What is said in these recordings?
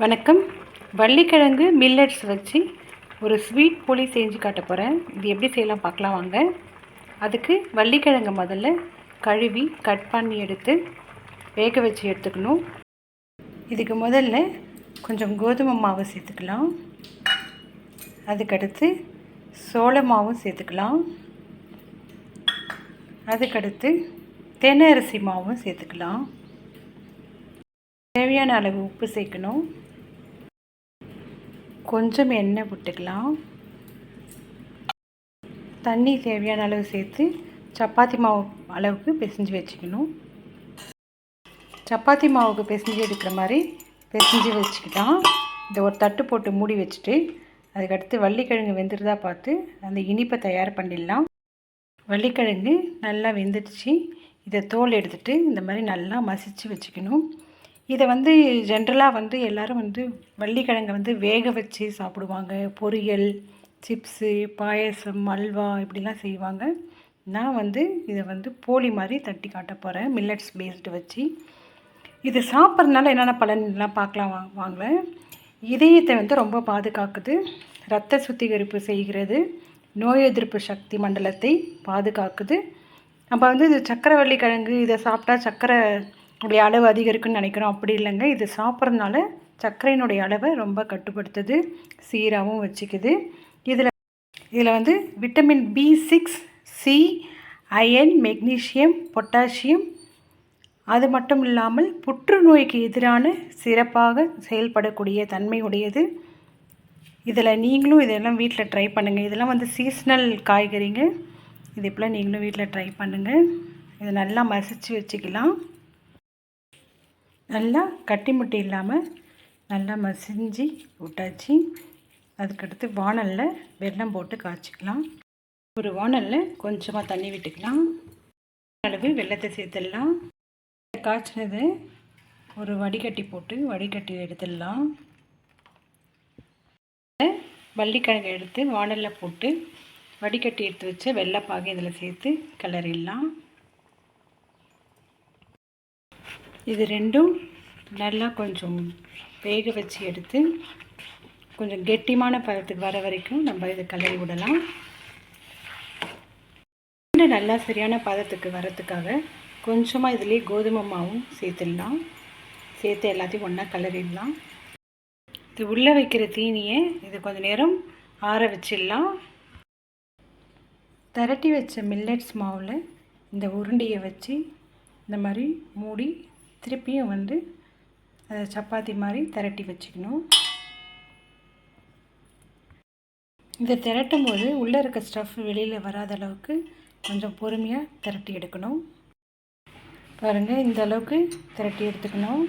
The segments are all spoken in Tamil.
வணக்கம். வள்ளிக்கிழங்கு மில்லட்ஸ் வச்சு ஒரு ஸ்வீட் போலி செஞ்சு காட்ட போகிறேன் இது எப்படி செய்யலாம் பார்க்கலாம் வாங்க. அதுக்கு வள்ளிக்கிழங்கு முதல்ல கழுவி கட் பண்ணி எடுத்து வேக வச்சு எடுத்துக்கணும். இதுக்கு முதல்ல கொஞ்சம் கோதுமை மாவு சேர்த்துக்கலாம். அதுக்கடுத்து சோள மாவும் சேர்த்துக்கலாம். அதுக்கடுத்து தென்னரிசி மாவும் சேர்த்துக்கலாம். தேவையான அளவு உப்பு சேர்க்கணும். கொஞ்சம் எண்ணெய் விட்டுக்கலாம் தண்ணி தேவையான அளவு சேர்த்து சப்பாத்தி மாவு அளவுக்கு பிசைஞ்சு வச்சுக்கணும். சப்பாத்தி மாவுக்கு பிசைஞ்சு எடுக்கிற மாதிரி பிசைஞ்சு வச்சுக்கிட்டான் இந்த ஒரு தட்டு போட்டு மூடி வச்சுட்டு அதுக்கடுத்து வள்ளிக்கிழங்கு வெந்துருதா பார்த்து அந்த இனிப்பை தயார் பண்ணிடலாம். வள்ளிக்கிழங்கு நல்லா வெந்துடுச்சு. இதை தோல் எடுத்துகிட்டு இந்த மாதிரி நல்லா மசித்து வச்சுக்கணும். இதை வந்து ஜென்ரலாக வந்து எல்லோரும் வந்து வள்ளிக்கிழங்கை வந்து வேக வச்சு சாப்பிடுவாங்க. பொரியல் சிப்ஸு பாயசம் அல்வா இப்படிலாம் செய்வாங்க. நான் வந்து இதை வந்து போலி மாதிரி தட்டி காட்ட போகிறேன் மில்லட்ஸ் பேஸ்டு வச்சு. இது சாப்பிட்றதுனால என்னென்ன பலன்லாம் பார்க்கலாம் வா வாங்க இதயத்தை வந்து ரொம்ப பாதுகாக்குது. இரத்த சுத்திகரிப்பு செய்கிறது. நோய் எதிர்ப்பு சக்தி மண்டலத்தை பாதுகாக்குது. நம்ம வந்து இது சக்கரவள்ளி கிழங்கு இதை சாப்பிட்டா சக்கரை உடைய அளவு அதிகரிக்குன்னு நினைக்கிறோம். அப்படி இல்லைங்க. இது சாப்பிட்றதுனால சர்க்கரையினுடைய அளவை ரொம்ப கட்டுப்படுத்துது சீராகவும் வச்சுக்குது. இதில் இதில் வந்து vitamin B six C iron magnesium potassium. அது மட்டும் இல்லாமல் புற்றுநோய்க்கு எதிரான சிறப்பாக செயல்படக்கூடிய தன்மை உடையது. இதில் நீங்களும் இதெல்லாம் வீட்டில் ட்ரை பண்ணுங்கள் இதெல்லாம் வந்து சீஸ்னல் காய்கறிங்க. இது இப்போலாம் நீங்களும் வீட்டில் ட்ரை பண்ணுங்கள் இதை நல்லா மசித்து வச்சுக்கலாம். நல்லா கட்டி முட்டி இல்லாமல் நல்லா மசிஞ்சு விட்டாச்சு. அதுக்கடுத்து வானலில் வெள்ளம் போட்டு காய்ச்சிக்கலாம். ஒரு வானலில் கொஞ்சமாக தண்ணி விட்டுக்கலாம். அளவு வெள்ளத்தை சேர்த்துடலாம். காய்ச்சினது ஒரு வடிகட்டி போட்டு வடிகட்டி எடுத்துடலாம். வள்ளிக்கிழங்கு எடுத்து வானலில் போட்டு வடிகட்டி எடுத்து வச்ச வெள்ளைப்பாகை இதில் சேர்த்து கிளறிடலாம். இது ரெண்டும் நல்லா கொஞ்சம் வேக வச்சு எடுத்து கொஞ்சம் கெட்டிமான பதத்துக்கு வர வரைக்கும் நம்ம இதை கலரி விடலாம். நல்லா சரியான பதத்துக்கு வரத்துக்காக கொஞ்சமாக இதுலேயே கோதுமை மாவும் சேர்த்துடலாம். சேர்த்து எல்லாத்தையும் ஒன்றா கலரிடலாம். இது உள்ளே வைக்கிற தீனியை இது கொஞ்சம் நேரம் ஆற வச்சிடலாம். திரட்டி வச்ச மில்லட்ஸ் மாவில் இந்த உருண்டையை வச்சு இந்த மாதிரி மூடி திருப்பியும் வந்து அதை சப்பாத்தி மாதிரி திரட்டி வச்சுக்கணும். இதை திரட்டும் போது உள்ளே இருக்க ஸ்டஃப் வெளியில் வராத அளவுக்கு கொஞ்சம் பொறுமையாக திரட்டி எடுக்கணும். பாருங்கள் இந்த அளவுக்கு திரட்டி எடுத்துக்கணும்.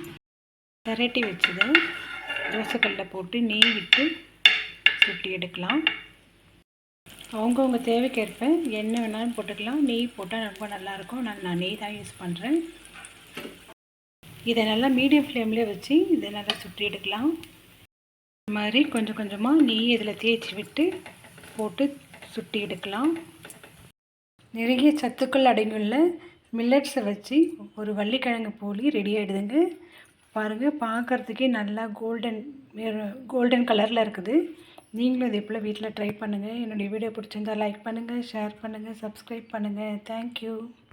திரட்டி வச்சதை தோசைக்கல்ல போட்டு நெய் விட்டு சுட்டி எடுக்கலாம். அவங்கவுங்க தேவைக்கேற்ப என்ன வேணாலும் போட்டுக்கலாம். நெய் போட்டால் ரொம்ப நல்லாயிருக்கும் நான் நான் நெய் தான் யூஸ் பண்ணுறேன் இதை நல்லா மீடியம் ஃப்ளேம்லேயே வச்சு இதை நல்லா சுற்றி எடுக்கலாம். இந்த மாதிரி கொஞ்சம் கொஞ்சமாக நெய் இதில் தேய்ச்சி விட்டு போட்டு சுட்டி எடுக்கலாம். நிறைய சத்துக்கள் அடங்கியுள்ள மில்லட்ஸை வச்சு ஒரு வள்ளிக்கிழங்கு போலி ரெடி ஆகிடுதுங்க பாருங்கள் பார்க்குறதுக்கே நல்லா கோல்டன் கோல்டன் கலரில் இருக்குது. நீங்களும் இதே போல் வீட்டில் ட்ரை பண்ணுங்கள் என்னுடைய வீடியோ பிடிச்சிருந்தால் லைக் பண்ணுங்கள் ஷேர் பண்ணுங்கள் சப்ஸ்கிரைப் பண்ணுங்கள் தேங்க்யூ